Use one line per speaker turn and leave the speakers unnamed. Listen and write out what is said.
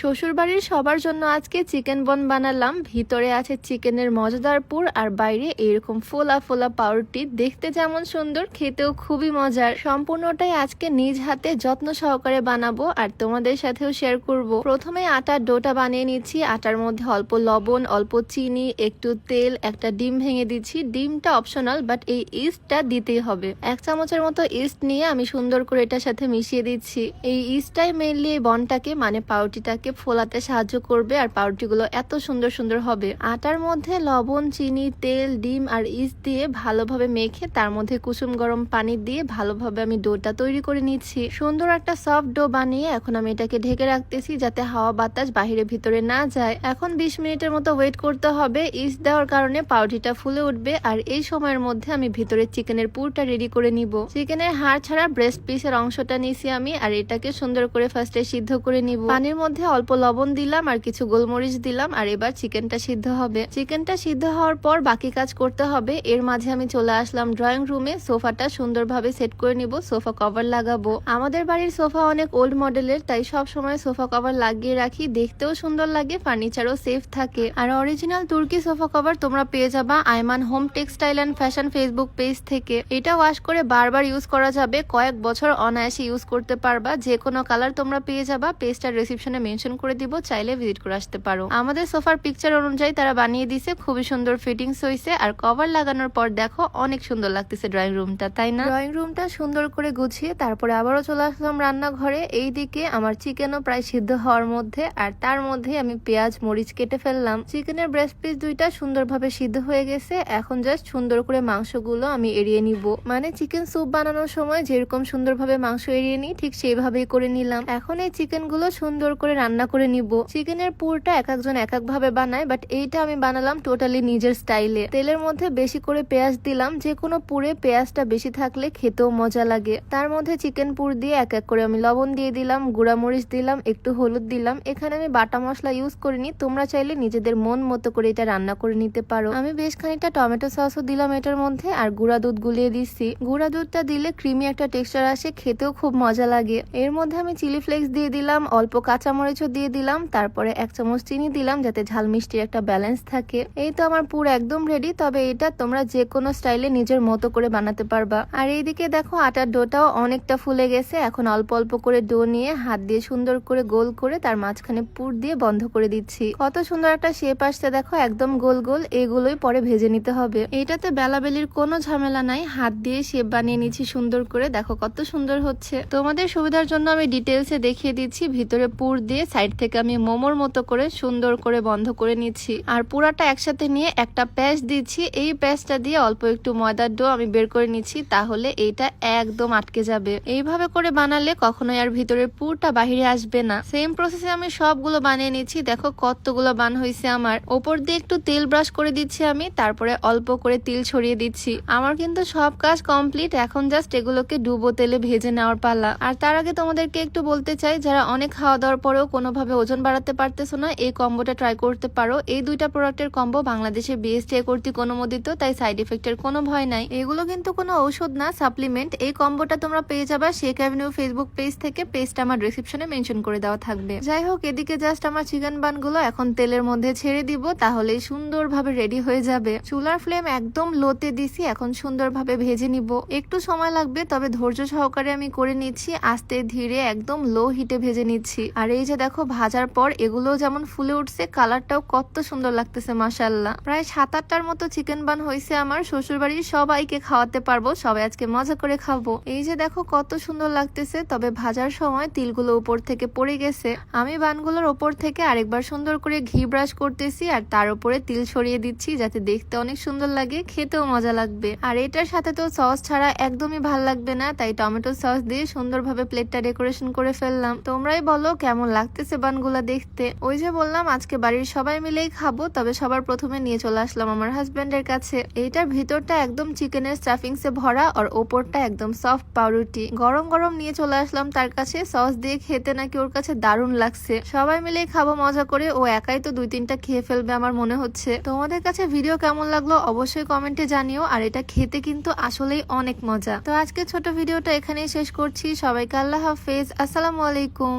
শ্বশুরবাড়ির সবার জন্য আজকে চিকেন বন বানালাম। ভিতরে আছে চিকেনের মজাদার পুর আর বাইরে এরকম ফোলা ফোলা পাউরুটি। দেখতে যেমন সুন্দর, খেতেও খুবই মজার। সম্পূর্ণটাই আজকে নিজ হাতে যত্ন সহকারে বানাবো আর তোমাদের সাথেও শেয়ার করব। প্রথমে আটার ডোটা বানিয়ে নিচ্ছি। আটার মধ্যে অল্প লবণ, অল্প চিনি, একটু তেল, একটা ডিম ভেঙে দিচ্ছি। ডিমটা অপশনাল বাট এই ইস্টটা দিতেই হবে। এক চামচের মতো ইস্ট নিয়ে আমি সুন্দর করে এটার সাথে মিশিয়ে দিচ্ছি। এই ইস্টটাই মেনলি এই বনটাকে মানে পাউরুটিটাকে ফোলাতে সাহায্য করবে আর পাউরুটিগুলো এত সুন্দর সুন্দর হবে। আটার মধ্যে লবণ, চিনি, তেল, ডিম আর ইস্ট দিয়ে ভালোভাবে মেখে তার মধ্যে কুসুম গরম পানি দিয়ে ভালোভাবে আমি ডোটা তৈরি করে নিচ্ছি। সুন্দর একটা সফট ডো বানিয়ে এখন আমি এটাকে ঢেকে রাখতেছি যাতে হাওয়া বাতাস বাহিরে ভিতরে না যায়। এখন বিশ মিনিটের মতো ওয়েট করতে হবে। ইস্ট দেওয়ার কারণে পাউরুটিটা ফুলে উঠবে আর এই সময়ের মধ্যে আমি ভিতরে চিকেনের পুরটা রেডি করে নিব। চিকেনের হাড় ছাড়া ব্রেস্ট পিসের অংশটা নিছি আমি আর এটাকে সুন্দর করে ফার্স্টে সিদ্ধ করে নিব। পানির মধ্যে অল্প লবণ দিলাম আর কিছু গোলমরিচ দিলাম আর এবার চিকেনটা সিদ্ধ হবে। চিকেনটা সিদ্ধ হওয়ার পর বাকি কাজ করতে হবে। এর মাঝে আমি চলে আসলাম ড্রয়িং রুমে। সোফাটা সুন্দরভাবে সেট করে নিব, সোফা কভার লাগাবো। আমাদের বাড়ির সোফা অনেক ওল্ড মডেলের তাই সব সময় সোফা কভার লাগিয়ে রাখি। দেখতেও সুন্দর লাগে, ফার্নিচারও সেফ থাকে। আর অরিজিনাল তুর্কি সোফা কভার তোমরা পেয়ে যাবা Aiman home textile and fashion Facebook page থেকে। এটা ওয়াশ করে বারবার ইউজ করা যাবে। কয়েক বছর অনায়াসে ইউজ করতে পারবা। যে কোনো কালার তোমরা পেয়ে যাবা। পেজটার রিসিপশনে মেনশন করে দিব, চাইলে ভিজিট করে আসতে পারো। আমাদের সোফার পিকচার অনুযায়ী তারা বানিয়ে দিছে খুবই সুন্দর ফিটিংস হয়েছে আর কভার লাগানোর পর দেখো অনেক সুন্দর লাগতেছে ড্রয়িং রুমটা তাই না? ড্রয়িং রুমটা সুন্দর করে গুছিয়ে তারপরে আবারও চলে আসলাম রান্নাঘরে। এই দিকে আমার চিকেনও প্রায় সিদ্ধ হওয়ার মধ্যে, আর তার মধ্যে আমি পেঁয়াজ, মরিচ কেটে ফেললাম। চিকেনের ব্রেস্ট পিস দুইটা সুন্দরভাবে সিদ্ধ হয়ে গেছে, এখন জাস্ট সুন্দর করে মাংসগুলো আমি এড়িয়ে নিব। মানে চিকেন স্যুপ বানানোর সময় যেরকম সুন্দরভাবে মাংস এড়িয়ে নিই, ঠিক সেইভাবেই করে নিলাম। এখন এই চিকেনগুলো সুন্দর করে রান্না করে নিব। চিকেনের পুরটা এক একজন এক এক ভাবে বানায় বাট এইটা আমি বানালাম টোটালি নিজের স্টাইলে তেলের মধ্যে বেশি করে পেঁয়াজ দিলাম যে কোনো পুরে পেঁয়াজটা বেশি থাকলে খেতেও মজা লাগে। তার মধ্যে চিকেন পুর দিয়ে এক এক করে আমি লবণ দিয়ে দিলাম গুঁড়া মরিচ দিলাম, একটু হলুদ দিলাম। এখানে আমি বাটা মশলা ইউজ করিনি, তোমরা চাইলে নিজেদের মন মতো করে এটা রান্না করে নিতে পারো। আমি বেশ খানিকটা টমেটো সসও দিলাম এটার মধ্যে, আর গুঁড়া দুধ গুলিয়ে দিচ্ছি। গুঁড়া দুধটা দিলে ক্রিমি একটা টেক্সচার আসে, খেতেও খুব মজা লাগে। এর মধ্যে আমি চিলি ফ্লেক্স দিয়ে দিলাম, অল্প কাঁচামরিচও দিয়ে দিলাম, তারপরে এক চামচ চিনি দিলাম যাতে ঝাল মিষ্টির একটা ব্যালেন্স থাকে। এই তো আমার পুর একদম রেডি তবে এটা তোমরা যে কোনো স্টাইলে নিজের মতো করে বানাতে পারবা। আর এইদিকে দেখো আটার ডোটাও অনেকটা ফুলে গেছে, এখন অল্প অল্প করে ডো নিয়ে হাত দিয়ে সুন্দর করে গোল করে তার মাঝখানে পুর দিয়ে বন্ধ করে দিচ্ছি। কত সুন্দর একটা শেপ আসছে দেখো, একদম গোল গোল, এগুলোই পরে ভেজে নিতে হবে। এইটাতে বেলাবেলির কোনো ঝামেলা নাই, হাত দিয়ে শেপ বানিয়ে নিচ্ছি সুন্দর করে, দেখো কত সুন্দর হচ্ছে। তোমাদের সুবিধার জন্য আমি ডিটেলসে দেখিয়ে দিচ্ছি, ভিতরে পুর দিয়ে সাইড থেকে আমি মোমোর মতো করে সুন্দর করে বন্ধ করে নিচ্ছি। আর পুরাটা একসাথে নিয়ে একটা প্যাচ দিচ্ছি। এই প্যাচটা দিয়ে অল্প একটু ময়দার ডো আমি বের করে নিচ্ছি, তাহলে এইটা একদম আটকে যাবে। এইভাবে করে বানালে কখনোই আর ভিতরের পুরটা বাহিরে আসবে না। সেম প্রসেসে আমি সবগুলো বানিয়ে নিচ্ছি। দেখো কতগুলো বান হয়েছে আমার। ওপর দিয়ে একটু তেল ব্রাশ করে দিচ্ছি আমি, তারপরে অল্প করে তিল ছড়িয়ে দিচ্ছি। আমার কিন্তু সব কাজ কমপ্লিট। এখন জাস্ট এগুলোকে ডুবো তেলে ভেজে নেওয়ার পালা। আর তার আগে তোমাদেরকে একটু বলতে চাই, যারা অনেক খাওয়া দাওয়ার পরেও কোনোভাবে ওজন বাড়াতে পারতেছো না, এই কম্বোটা ট্রাই করতে পারো। এই দুইটা প্রোডাক্টের কম্বো বাংলাদেশে বিএসটিআই কর্তৃক অনুমোদিত, তাই সাইড ইফেক্টের কোনো ভয় নাই। এগুলো কিন্তু কোনো ঔষধ না সাপ্লিমেন্ট এই কম্বোটা তোমরা পেয়ে যাবা শেখ অ্যাভিনিউ ফেসবুক পেজ থেকে পেজটা আমার ডিসক্রিপশনে মেনশন করে দেওয়া থাকবে। যাই হোক, এদিকে জাস্ট আমার চিকেন বানগুলো এখন তেলের মধ্যে ছেড়ে দিব, তাহলেই সুন্দরভাবে রেডি হয়ে যাবে। চুলার ফ্লেম একদম লোতে দিছি, এখন সুন্দরভাবে ভেজে নিব। একটু সময় লাগবে, তবে ধৈর্য সহকারে আমি করে নিচ্ছি, আস্তে ধীরে একদম লো হিটে ভেজে নিচ্ছি। আর এই যে দেখো, ভাজার পর এগুলো যেমন ফুলে উঠছে, কালারটাও কত সুন্দর লাগতেছে মাসাল্লাহ প্রায় সাত আটটার মতো চিকেন বান হয়েছে আমার। শ্বশুর বাড়ির সবাইকে খাওয়াতে পারব, সবাই আজকে মজা করে খাব। এই যে দেখো, কত সুন্দর লাগতেছে, তবে ভাজার সময় তিলগুলো উপর থেকে পড়ে গেছে। আমি বানগুলোর ওপর থেকে আরেকবার সুন্দর করে ঘি ব্রাশ করতেছি, আর তার উপরে তিল ছড়িয়ে দিচ্ছি, যাতে দেখতে অনেক সুন্দর লাগে, খেতেও মজা লাগবে। আর এটার সাথে তো সস ছাড়া একদমই ভালো লাগবে না, তাই টমেটো সস দিয়ে সুন্দরভাবে প্লেটটা ডেকোরেশন করে ফেললাম। তোমরাই বলো, কেমন লাগতেছে বানগুলা দেখতে। ওই যে বললাম, আজকে বাড়ির সবাই মিলেই খাব, তবে সবার প্রথমে নিয়ে চলে আসলাম আমার হাজবেন্ডের কাছে। এইটার ভিতরটা একদম চিকেনের স্টাফিংসে ভরা, আর ওপরটা একদম সফট পাউরুটি। গরম গরম নিয়ে চলে আসলাম তার কাছে সস দিয়ে খেতে নাকি ওর কাছে দারুণ লাগছে। সবাই মিলে খাব মজা করে, ও একাই তো দুই তিনটা খেয়ে ফেলবে আমার মনে হচ্ছে। তোমাদের কাছে ভিডিও কেমন লাগল অবশ্যই কমেন্টে জানিও, আর এটা খেতে কিন্তু আসলেই অনেক মজা। তো আজকে ছোট ভিডিওটা এখানেই শেষ করছি, সবাইকে আল্লাহ হাফেজ, আসসালামু আলাইকুম।